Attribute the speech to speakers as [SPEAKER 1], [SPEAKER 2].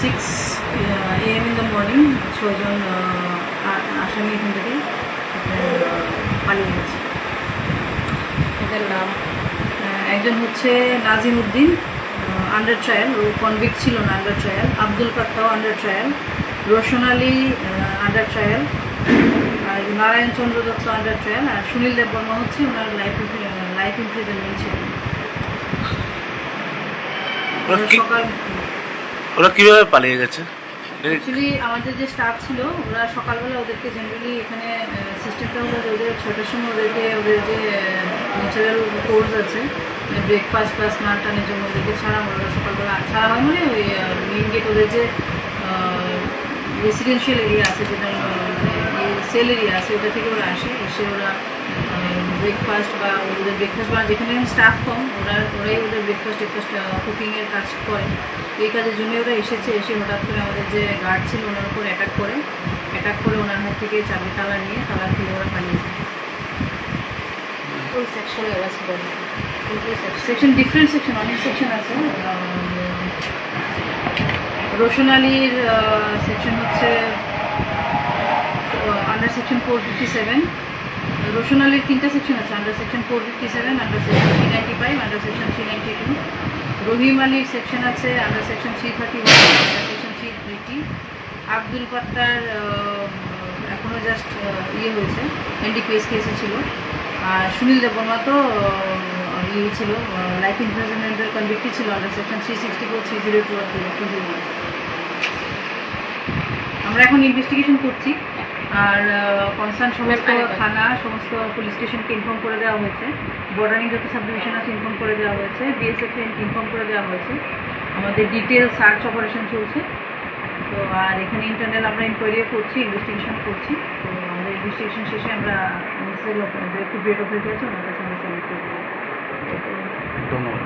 [SPEAKER 1] Six AM in the morning আ- আসামি এখান থেকে পালিয়ে গেছে
[SPEAKER 2] এদের নাম
[SPEAKER 1] আহ, একজন হচ্ছে নাজিম উদ্দিন আন্ডার ট্রায়াল ও কনভিক্ট ছিল না under trial Abdul কাত্তাও under trial Roshan Ali under trial আর নারায়ণ চন্দ্র দত্ত আন্ডার ট্রায়াল আর সুনীল দেববর্মা হচ্ছে ওনার লাইফ লাইফ ইমপ্রিজনমেন্ট ছিল সকাল
[SPEAKER 3] ওরা কীভাবে পালিয়ে গেছে
[SPEAKER 1] অ্যাকচুয়ালি আমাদের যে স্টাফ ছিল, ওরা সকালবেলা ওদেরকে জেনারেলি এখানে সিস্টেমটা হলো ওদের ছটার সময় ওদেরকে, ওদের যে ন্যাচারাল কোর্স আছে ব্রেকফাস্ট বা স্নান টানের জন্য ওদেরকে ছাড়া। ওরা সকালবেলা ছাড়া হয় মানে ওই মেন গেট ওদের যে রেসিডেন্সিয়াল এরিয়া আছে যেটা এরিয়া আছে ওটা থেকে ওরা আসে এসে ওরা ব্রেকফাস্ট বা ওদের ব্রেকফাস্ট বা যেখানে স্টাফ কম ওরা ওরাই ওদের ব্রেকফাস্ট টেকফাস্ট কুকিংয়ের কাজ করে। এই কাজের জন্য ওরা এসেছে এসে হঠাৎ করে আমাদের যে গার্ড ছিল ওনার উপর অ্যাটাক করে। অ্যাটাক করে ওনার হাত থেকে চাবি তালা নিয়ে তালা খুলে ওরা পালিয়ে যায়।
[SPEAKER 2] কোন সেকশনে ওরা ছিল?
[SPEAKER 1] ডিফারেন্ট সেকশন অনেক সেকশন আছে। রোশন আলীর সেকশন হচ্ছে section four fifty seven Roshan আলীর তিনটা সেকশন আছে under section four fifty seven under section three ninety five under section three ninety two Rahim আলীর সেকশন আছে under section three thirty one under section three eighty Abdul Pattar এখনও just ইয়ে হয়েছে NDPS কেসে ছিল, আর সুনীল দেববর্মা তো ইয়ে ছিল লাইফ ইমপ্রিজনমেন্টের কনভিক্টি ছিল under section three sixty four three zero two two zero আমরা এখন ইনভেস্টিগেশন করছি। আর কনসার্ন সমস্ত থানা সমস্ত পুলিশ স্টেশনকে ইনফর্ম করে দেওয়া হয়েছে। বর্ডারিং যত সাব ডিভিশন আছে ইনফর্ম করে দেওয়া হয়েছে। বিএসএফ ইনফর্ম করে দেওয়া হয়েছে। আমাদের ডিটেল সার্চ অপারেশন চলছে। তো আর এখানে ইন্টারনাল আমরা ইনকোয়ারিও করছি ইনভেস্টিগেশন করছি। তো আমাদের ইনভেস্টিগেশন শেষে আমরা মিসেল একটু ব্রেড অফিস আছে ওনার কাছে আমরা সাবমিট করে দেবো।
[SPEAKER 3] ধন্যবাদ।